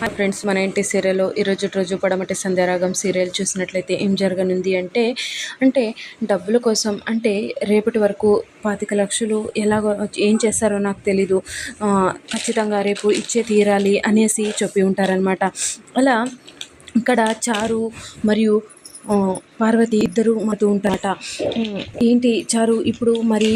Hi friends మన ఇంటి సీరియల్లో ఈరోజు రోజు పడమటి సంధ్యారాగం సీరియల్ చూసినట్లయితే ఏం జరగనుంది అంటే అంటే డబ్బుల కోసం అంటే రేపటి వరకు పాతిక లక్షలు ఎలాగో ఏం చేస్తారో నాకు తెలీదు. ఖచ్చితంగా రేపు ఇచ్చే తీరాలి అనేసి చెప్పి ఉంటారనమాట అలా ఇక్కడ చారు మరియు పార్వతి ఇద్దరు మాతో ఉంటారట. ఏంటి చారు ఇప్పుడు మరి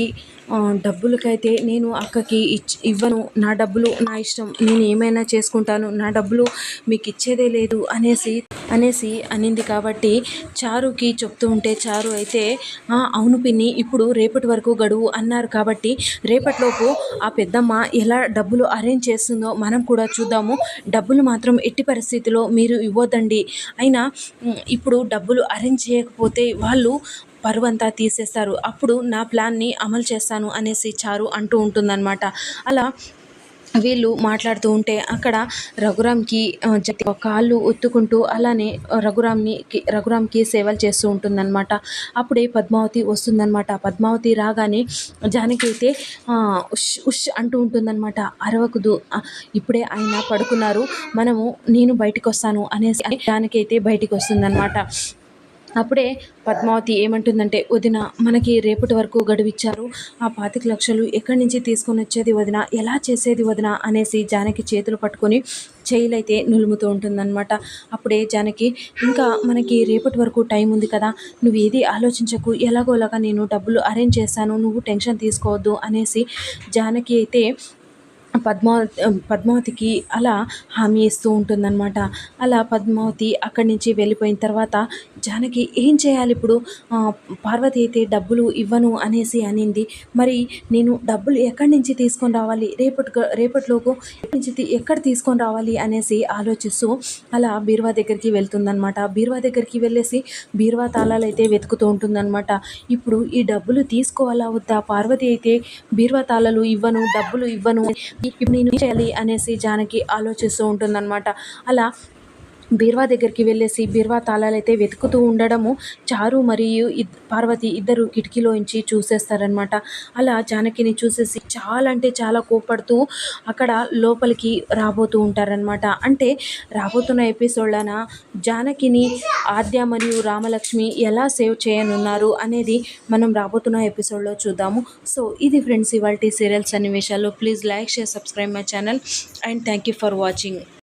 డబ్బులకైతే నేను అక్కకి ఇచ్ ఇవ్వను. నా డబ్బులు నా ఇష్టం. నేను ఏమైనా చేసుకుంటాను. నా డబ్బులు మీకు ఇచ్చేదే లేదు అనేసి అనేసి అనింది కాబట్టి చారుకి చెప్తూ ఉంటే చారు అయితే అవును పిన్ని ఇప్పుడు రేపటి వరకు గడువు అన్నారు కాబట్టి రేపటిలోపు ఆ పెద్దమ్మ ఎలా డబ్బులు అరేంజ్ చేస్తుందో మనం కూడా చూద్దాము. డబ్బులు మాత్రం ఎట్టి పరిస్థితిలో మీరు ఇవ్వద్దండి. అయినా ఇప్పుడు డబ్బులు అరేంజ్ చేయకపోతే వాళ్ళు పరువంతా తీసేస్తారు. అప్పుడు నా ప్లాన్ని అమలు చేస్తాను అనేసి చారు అంటూ ఉంటుందన్నమాట. అలా వీళ్ళు మాట్లాడుతూ ఉంటే అక్కడ రఘురామ్కి జతి కాళ్ళు ఒత్తుకుంటూ అలానే రఘురామ్ని రఘురామ్కి సేవలు చేస్తూ ఉంటుందన్నమాట. అప్పుడే పద్మావతి వస్తుందన్నమాట. పద్మావతి రాగానే జానకి అయితే ఉష్ ఉష్ అంటూ ఉంటుందన్నమాట. అరవకుదు ఇప్పుడే ఆయన పడుకున్నారు. మనము నేను బయటికి వస్తాను అనేసి జానకి అయితే బయటికి వస్తుందన్నమాట అప్పుడే పద్మావతి ఏమంటుందంటే వదిన మనకి రేపటి వరకు గడువిచ్చారు. ఆ పాతిక లక్షలు ఎక్కడి నుంచి తీసుకొని వచ్చేది వదిన? ఎలా చేసేది వదిన? అనేసి జానకి చేతులు పట్టుకొని చేయిలైతే నులుముతూ ఉంటుందన్నమాట. అప్పుడే జానకి ఇంకా మనకి రేపటి వరకు టైం ఉంది కదా. నువ్వు ఏది ఆలోచించకు. ఎలాగోలాగా నేను డబ్బులు అరేంజ్ చేస్తాను నువ్వు టెన్షన్ తీసుకోవద్దు. అనేసి జానకి అయితే పద్మా పద్మావతికి అలా హామీ ఇస్తూ ఉంటుందన్నమాట. అలా పద్మావతి అక్కడి నుంచి వెళ్ళిపోయిన తర్వాత జానకి ఏం చేయాలి ఇప్పుడు? పార్వతి అయితే డబ్బులు ఇవ్వను అనేసి అనింది. మరి నేను డబ్బులు ఎక్కడి నుంచి తీసుకొని రావాలి? రేపటి రేపటిలోపు ఎక్కడి నుంచి ఎక్కడ తీసుకొని రావాలి అనేసి ఆలోచిస్తూ అలా బీరువా దగ్గరికి వెళ్తుందనమాట బీరువా దగ్గరికి వెళ్ళేసి బీరువా తాళాలు అయితే వెతుకుతూ ఉంటుందన్నమాట. ఇప్పుడు ఈ డబ్బులు తీసుకోవాలా వద్దా? పార్వతి అయితే బీరువా తాళాలు ఇవ్వను డబ్బులు ఇవ్వను ఇప్పుడు నేను చేయాలి అనేసి జానకి ఆలోచిస్తూ ఉంటుందన్నమాట. అలా బీర్వా దగ్గరికి వెళ్ళేసి బీర్వా తాళాలైతే వెతుకుతూ ఉండడము చారు మరియు ఇద్- పార్వతి ఇద్దరు కిటికీలోంచి చూసేస్తారనమాట అలా జానకిని చూసేసి చాలా అంటే చాలా కోపడుతూ అక్కడ లోపలికి రాబోతూ ఉంటారనమాట అంటే రాబోతున్న ఎపిసోడ్లన జానకిని ఆద్య మరియు రామలక్ష్మి ఎలా సేవ్ చేయనున్నారు అనేది మనం రాబోతున్న ఎపిసోడ్లో చూద్దాము. సో ఇది ఫ్రెండ్స్ ఇవాళ సీరియల్స్ సన్నివేశాలు. Please like share subscribe my channel and thank you for watching.